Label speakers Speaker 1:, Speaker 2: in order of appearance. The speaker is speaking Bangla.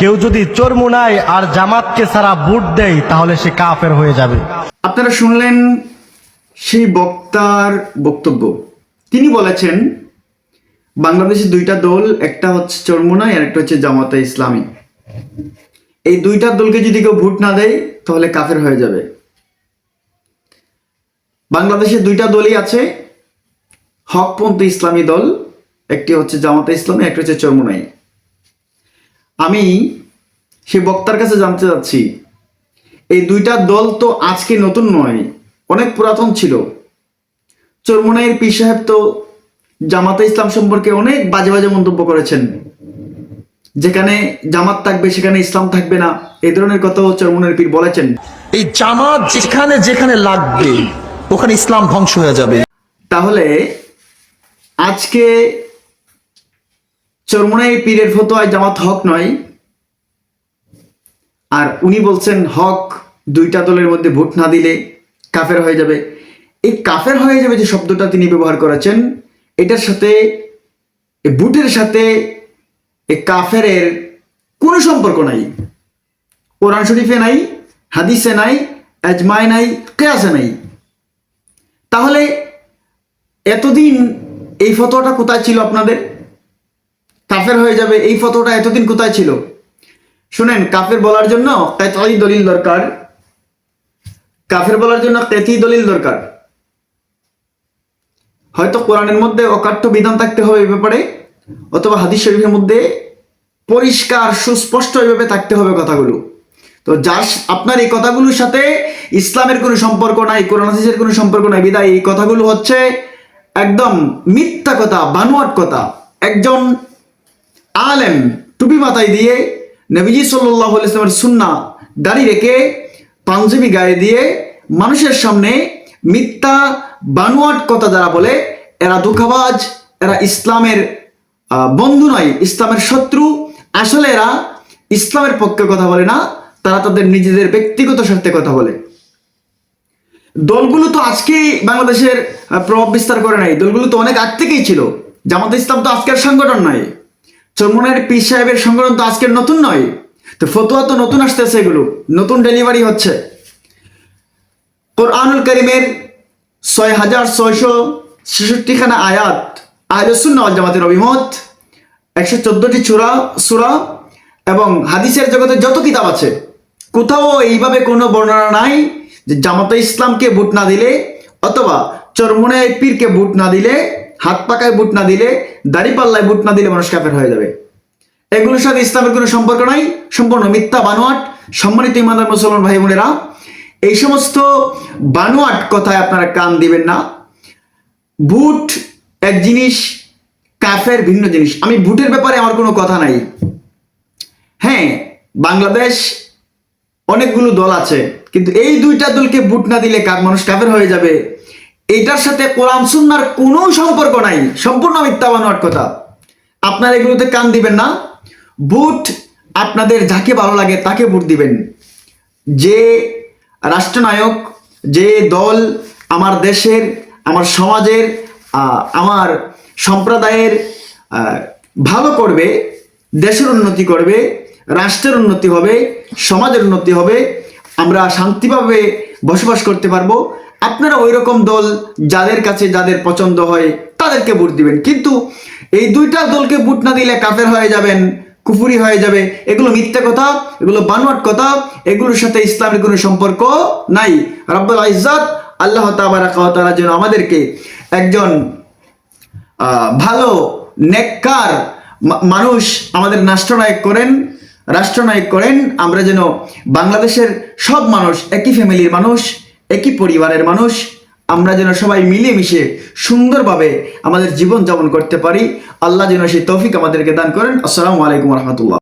Speaker 1: কেউ যদি চরমুনায় আর জামাতকে সারা ভোট দেয়, তাহলে সে কাফের হয়ে যাবে।
Speaker 2: আপনারা শুনলেন সেই বক্তার বক্তব্য। তিনি বলেছেন, বাংলাদেশে দুইটা দল, একটা হচ্ছে চরমুনাই আর একটা হচ্ছে জামাতে ইসলামী। এই দুইটা দলকে যদি কেউ ভোট না দেয়, তাহলে কাফের হয়ে যাবে। বাংলাদেশে দুইটা দলই আছে, হকপন্থী ইসলামী দল, একটি হচ্ছে জামাতে ইসলামী, একটা হচ্ছে চরমুনাই আমি সে বক্তার কাছে জানতে চাচ্ছি এই দুইটা দল তো আজকে নতুন নয় অনেক পুরাতন ছিল। চরমুনাইয়ের পীর সাহেব তো জামাতে ইসলাম সম্পর্কে অনেক বাজে বাজে মন্তব্য করেছেন। যেখানে জামাত থাকবে সেখানে ইসলাম থাকবে না এই ধরনের কথাও চরমুনাইয়ের পীর বলেছেন।
Speaker 3: এই জামাত যেখানে যেখানে লাগবে ওখানে ইসলাম ধ্বংস হয়ে যাবে।
Speaker 2: তাহলে আজকে চরমুনাই পীরের ফতোয়ায় জামাত হক নয়। আর উনি বলছেন, হক দুইটা দলের মধ্যে ভোট না দিলে কাফের হয়ে যাবে। এই কাফের হয়ে যাবে যে শব্দটা তিনি ব্যবহার করেছেন, এটার সাথে বুটের সাথে এই কাফেরের কোনো সম্পর্ক নাই। কোরআন শরীফে নাই, হাদিসে নাই আজমায় নাই, কেয়াসে নাই। তাহলে এতদিন এই ফটোটা কোথায় ছিল আপনাদের? কাফের হয়ে যাবে, এই ফটোটা এতদিন কোথায় ছিল? শুনেন, কাফের বলার জন্য কেতাই দলিল দরকার। কাফের বলার জন্য কেতি দলিল দরকার। হয়তো কোরআনের মধ্যে অকাট্য বিধান থাকতে হবে এই ব্যাপারে, অথবা হাদিস শরীফের মধ্যে পরিষ্কার, সুস্পষ্ট এইভাবে থাকতে হবে কথাগুলো। তো যার আপনার এই কথাগুলোর সাথে ইসলামের কোনো সম্পর্ক নাই, কোরআন হাদিসের কোনো সম্পর্ক নাই, বিদায়। এই কথাগুলো হচ্ছে একদম মিথ্যা কথা, বানোয়াট কথা। একজন আলেম টুপি মাথায় দিয়ে নবীজি সাল্লাহ ইসলামের সুন্না দাড়ি রেখে পাঞ্জাবি গায়ে দিয়ে মানুষের সামনে মিথ্যা বানোয়াট কথা যারা বলে, এরা দুঃখাবাজ এরা ইসলামের বন্ধু নয়, ইসলামের শত্রু। আসলে এরা ইসলামের পক্ষে কথা বলে না, তারা তাদের নিজেদের ব্যক্তিগত স্বার্থে কথা বলে। দলগুলো তো আজকেই বাংলাদেশের প্রভাব বিস্তার করে নাই। দলগুলো তো অনেক আগ থেকেই ছিল। জামাত ইসলাম তো আজকের সংগঠন নয়। চরমনের পীর সাহেবের সংগঠন তো আজকের নতুন নয়। তো ফতোয়া তো নতুন আসতেছে এগুলো। নতুন ডেলিভারি হচ্ছে। কোরআনুল করিমের ছয় হাজার ছয়শো ছেষট্টিখানা আয়াত আহলুসুন্না জামাতের অভিমত, একশো চোদ্দটি চূড়া, সুরা এবং হাদিসের জগতে যত কিতাব আছে, কোথাও এইভাবে কোনো বর্ণনা নাই যে জামাতে ইসলামকে ভোট না দিলে অথবা চরমুনায় পীরকে ভোট না দিলে হাত পাকায় বুট না দিলে দাড়িপাল্লায় বুট না দিলে মানুষ কাফের হয়ে যাবে। এগুলোর সাথে ইসলামের কোনো সম্পর্ক নাই, সম্পূর্ণ মিথ্যা বানোয়াট। সম্মানিত ইমানদার মুসলমান ভাই বোনেরা, এই সমস্ত বানোয়াট কথায় আপনারা কান দিবেন না। বুট এক জিনিস, কাফের ভিন্ন জিনিস। আমি বুটের ব্যাপারে আমার কোনো কথা নাই। হ্যাঁ বাংলাদেশ অনেকগুলো দল আছে, কিন্তু এই দুইটা দলকে বুট না দিলে মানুষ কাফের হয়ে যাবে। এটার সাথে কোরআন সুন্নার কোনো সম্পর্ক নাই। সম্পূর্ণ মিথ্যা বানোয়াট কথা। আপনারা এগুলোতে কান দিবেন না। ভোট আপনাদের যাকে ভালো লাগে তাকে ভোট দিবেন। যে রাষ্ট্রনায়ক, যে দল আমার দেশের, আমার সমাজের আমার সম্প্রদায়ের ভালো করবে, দেশের উন্নতি করবে, রাষ্ট্রের উন্নতি হবে, সমাজের উন্নতি হবে, আমরা শান্তিভাবে বসবাস করতে পারব। আপনারা ওই রকম দল যাদের কাছে যাদের পছন্দ হয় তাদেরকে ভোট দিবেন। কিন্তু এই দুইটা দলকে ভোট না দিলে কাফের হয়ে যাবেন, কুফুরি হয়ে যাবে। এগুলো মিথ্যা কথা, এগুলো বানোয়াট কথা, এগুলোর সাথে ইসলামের কোনো সম্পর্ক নাই। রব্বুল ইজ্জত আল্লাহ তাবারাকাতালা যেন আমাদেরকে একজন ভালো, নেককার মানুষ আমাদের রাষ্ট্রনায়ক করেন রাষ্ট্রনায়ক করেন। আমরা যেন বাংলাদেশের সব মানুষ, একই ফ্যামিলির মানুষ একই পরিবারের মানুষ, আমরা যেন সবাই মিলেমিশে সুন্দরভাবে আমাদের জীবন যাপন করতে পারি। আল্লাহ যেন সেই তৌফিক আমাদেরকে দান করেন। আসসালামু আলাইকুম রহমতুল্লাহ।